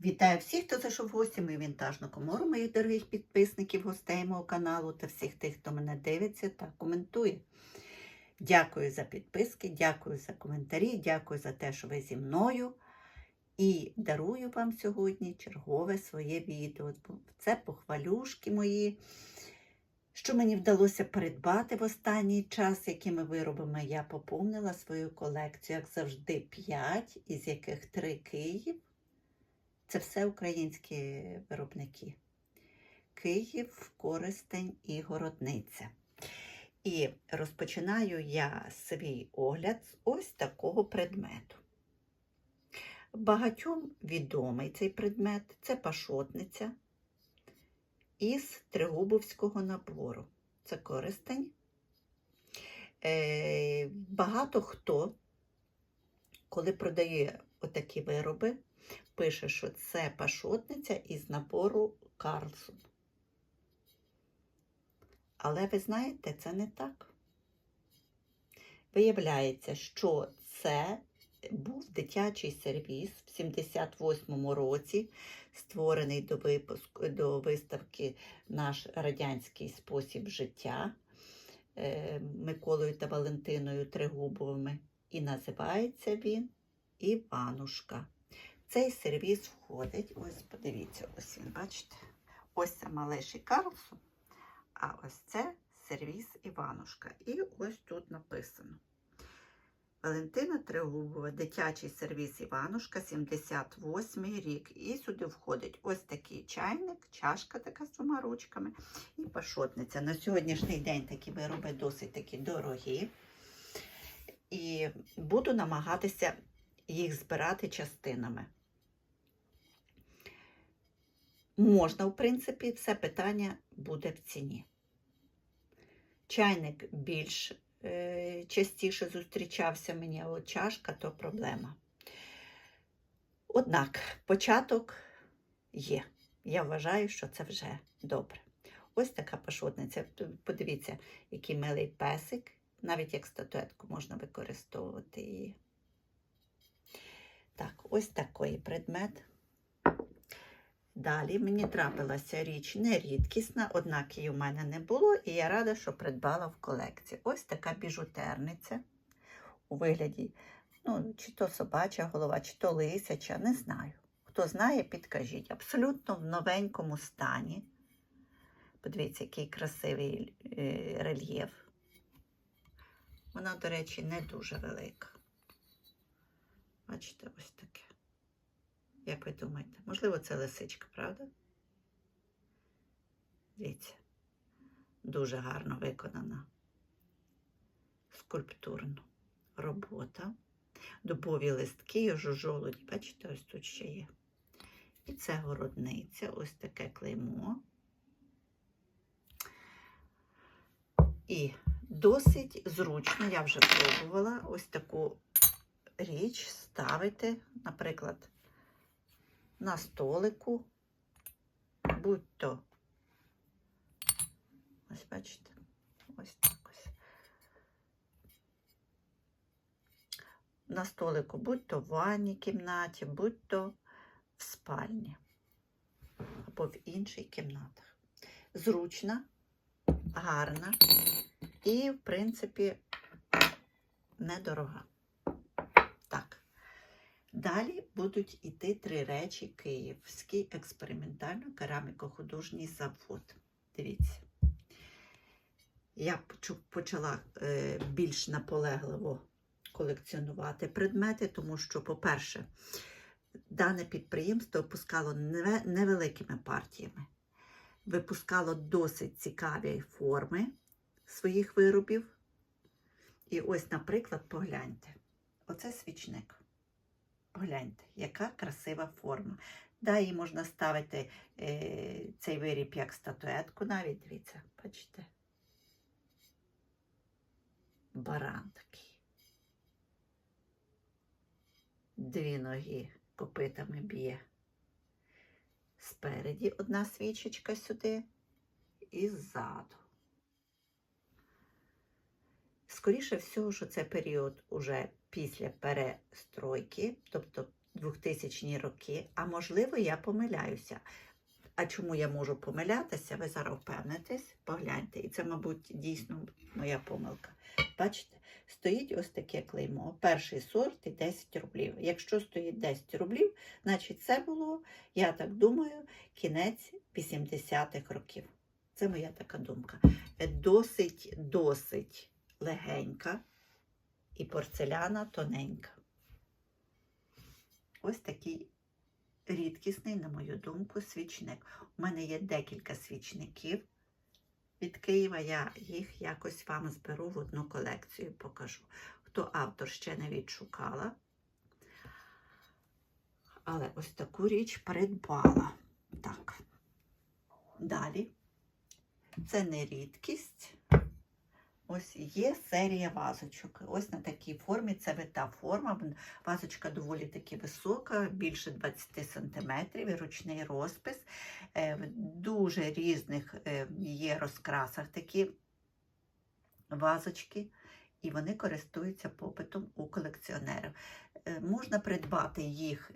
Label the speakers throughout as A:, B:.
A: Вітаю всіх, хто зайшов в гості мою вінтажну комору, моїх дорогих підписників, гостей мого каналу та всіх тих, хто мене дивиться та коментує. Дякую за підписки, дякую за коментарі, дякую за те, що ви зі мною. І дарую вам сьогодні чергове своє відео. Це похвалюшки мої, що мені вдалося придбати в останній час, якими виробами я поповнила свою колекцію, як завжди, 5, із яких 3 Київ. Це все українські виробники. Київ, Коростень і Городниця. І розпочинаю я свій огляд з ось такого предмету. Багатьом відомий цей предмет це пашотниця із Тригубовського набору. Це користень. Е, багато хто, коли продає отакі вироби, пише, що це пашотниця із набору Карлсон. Але ви знаєте, це не так. Виявляється, що це був дитячий сервіс в 78-му році, створений до, випуску, до виставки Наш радянський спосіб життя е, Миколою та Валентиною Тригубовими. І називається він Іванушка. Цей сервіс входить, ось подивіться, ось він, бачите? Ось це малеший Карлсон, а ось це сервіс Іванушка. І ось тут написано. Валентина Тригубова, дитячий сервіс Іванушка, 78 рік. І сюди входить ось такий чайник, чашка така з двома ручками і пашотниця. На сьогоднішній день такі вироби досить такі дорогі. І буду намагатися їх збирати частинами. Можна, в принципі, все питання буде в ціні. Чайник більш е, частіше зустрічався мені, а от чашка то проблема. Однак початок є. Я вважаю, що це вже добре. Ось така пашотниця. Подивіться, який милий песик. Навіть як статуетку можна використовувати її. Так, ось такий предмет. Далі мені трапилася річ не рідкісна, однак її в мене не було, і я рада, що придбала в колекції. Ось така біжутерниця у вигляді, ну, чи то собача голова, чи то лисяча, не знаю. Хто знає, підкажіть. Абсолютно в новенькому стані. Подивіться, який красивий е, рельєф. Вона, до речі, не дуже велика. Бачите, ось таке. Як ви думаєте? Можливо, це лисичка, правда? Дивіться, дуже гарно виконана скульптурна робота. Дубові листки, жолуді, бачите, ось тут ще є. І це городниця, ось таке клеймо. І досить зручно, я вже пробувала ось таку річ ставити, наприклад, на столику, будь-то, ось бачите, ось так ось. На столику, будь-то в ванній кімнаті, будь-то в спальні або в іншій кімнатах. Зручна, гарна і, в принципі, недорога. Далі будуть іти три речі Київський експериментально-кераміко-художній завод. Дивіться. Я почала е, більш наполегливо колекціонувати предмети, тому що, по-перше, дане підприємство випускало невеликими партіями, випускало досить цікаві форми своїх виробів. І ось, наприклад, погляньте. Оце свічник. Погляньте, яка красива форма. Да, її можна ставити е, цей виріб як статуетку, навіть дивіться, бачите. Баран такий. Дві ноги копитами б'є. Спереді одна свічечка сюди і ззаду. Скоріше всього, що це період уже після перестройки, тобто 2000 роки, а можливо, я помиляюся. А чому я можу помилятися? Ви зараз впевнитесь, погляньте. І це, мабуть, дійсно моя помилка. Бачите, стоїть ось таке клеймо. Перший сорт і 10 рублів. Якщо стоїть 10 рублів, значить це було, я так думаю, кінець 80-х років. Це моя така думка. Досить, досить легенька і порцеляна тоненька. Ось такий рідкісний, на мою думку, свічник. У мене є декілька свічників від Києва. Я їх якось вам зберу в одну колекцію і покажу. Хто автор ще не відшукала. Але ось таку річ придбала. Так. Далі. Це не рідкість. Ось є серія вазочок. Ось на такій формі це вита форма. Вазочка доволі таки висока, більше 20 см, ручний розпис. Е, в дуже різних е, є розкрасах такі вазочки, і вони користуються попитом у колекціонерів. Е, можна придбати їх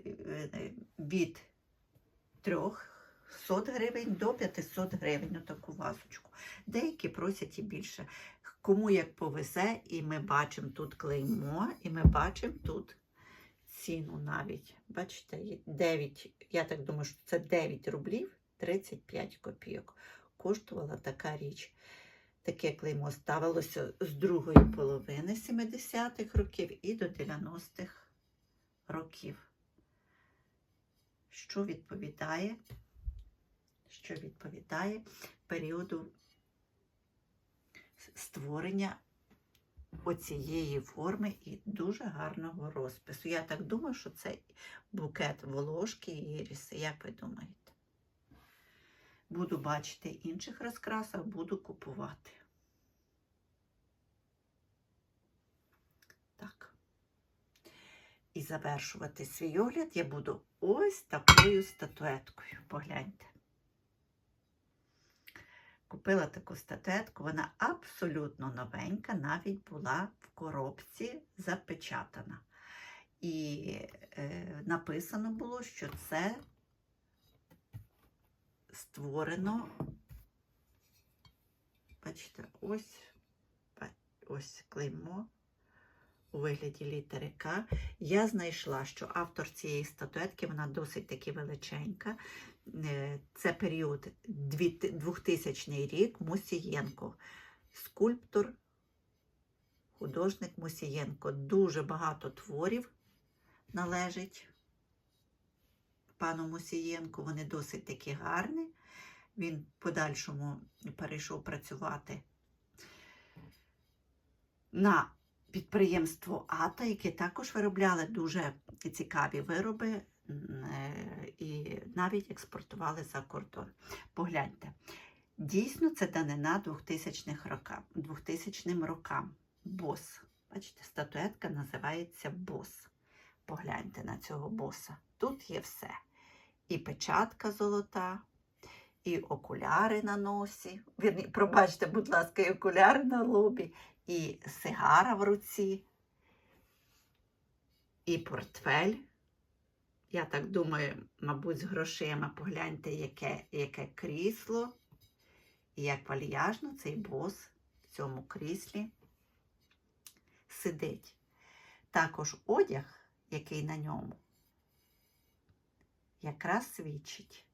A: від трьох. 100 гривень до 500 гривень таку вазочку. Деякі просять і більше. Кому як повезе, і ми бачимо тут клеймо, і ми бачимо тут ціну навіть. Бачите, 9, я так думаю, що це 9 рублів 35 копійок. Коштувала така річ. Таке клеймо ставилося з другої половини 70-х років і до 90-х років, що відповідає що відповідає періоду створення оцієї форми і дуже гарного розпису. Я так думаю, що це букет волошки і іріси. Як ви думаєте? Буду бачити інших розкрасах, буду купувати. Так. І завершувати свій огляд я буду ось такою статуеткою. Погляньте. Купила таку статуетку, вона абсолютно новенька, навіть була в коробці запечатана. І е, написано було, що це створено, бачите, ось, ось клеймо у вигляді літери К. Я знайшла, що автор цієї статуетки, вона досить таки величенька. Е, Це період дві- 2000 рік Мусієнко. Скульптор, художник Мусієнко. Дуже багато творів належить пану Мусієнку. Вони досить такі гарні. Він подальшому перейшов працювати на підприємство АТА, яке також виробляли дуже цікаві вироби е, і навіть експортували за кордон. Погляньте, дійсно це данина 2000-х рокам, 2000 рокам. Бос. Бачите, статуетка називається бос. Погляньте на цього боса. Тут є все. І печатка золота, і окуляри на носі. Вірні, пробачте, будь ласка, і окуляри на лобі, і сигара в руці, і портфель. Я так думаю, мабуть, з грошима погляньте, яке, яке крісло, і як вальяжно цей бос в цьому кріслі сидить. Також одяг, який на ньому, якраз свідчить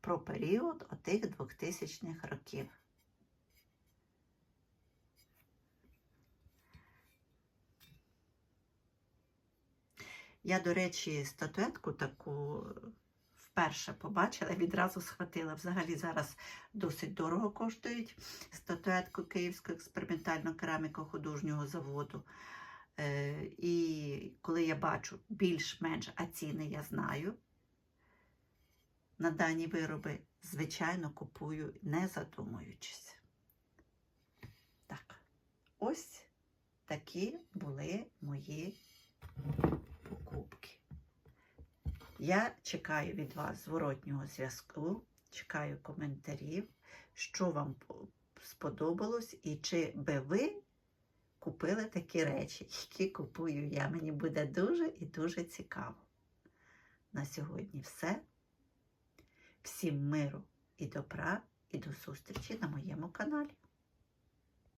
A: про період отих 2000-х років. Я, до речі, статуетку таку вперше побачила, відразу схватила. Взагалі зараз досить дорого коштують статуетку Київського експериментального кераміко-художнього заводу. Е, і коли я бачу більш-менш, а ціни я знаю, на дані вироби, звичайно, купую, не задумуючись. Так, ось такі були мої покупки. Я чекаю від вас зворотнього зв'язку, чекаю коментарів, що вам сподобалось, і чи би ви купили такі речі, які купую я. Мені буде дуже і дуже цікаво. на сьогодні все. Всім миру і добра, і до зустрічі на моєму каналі.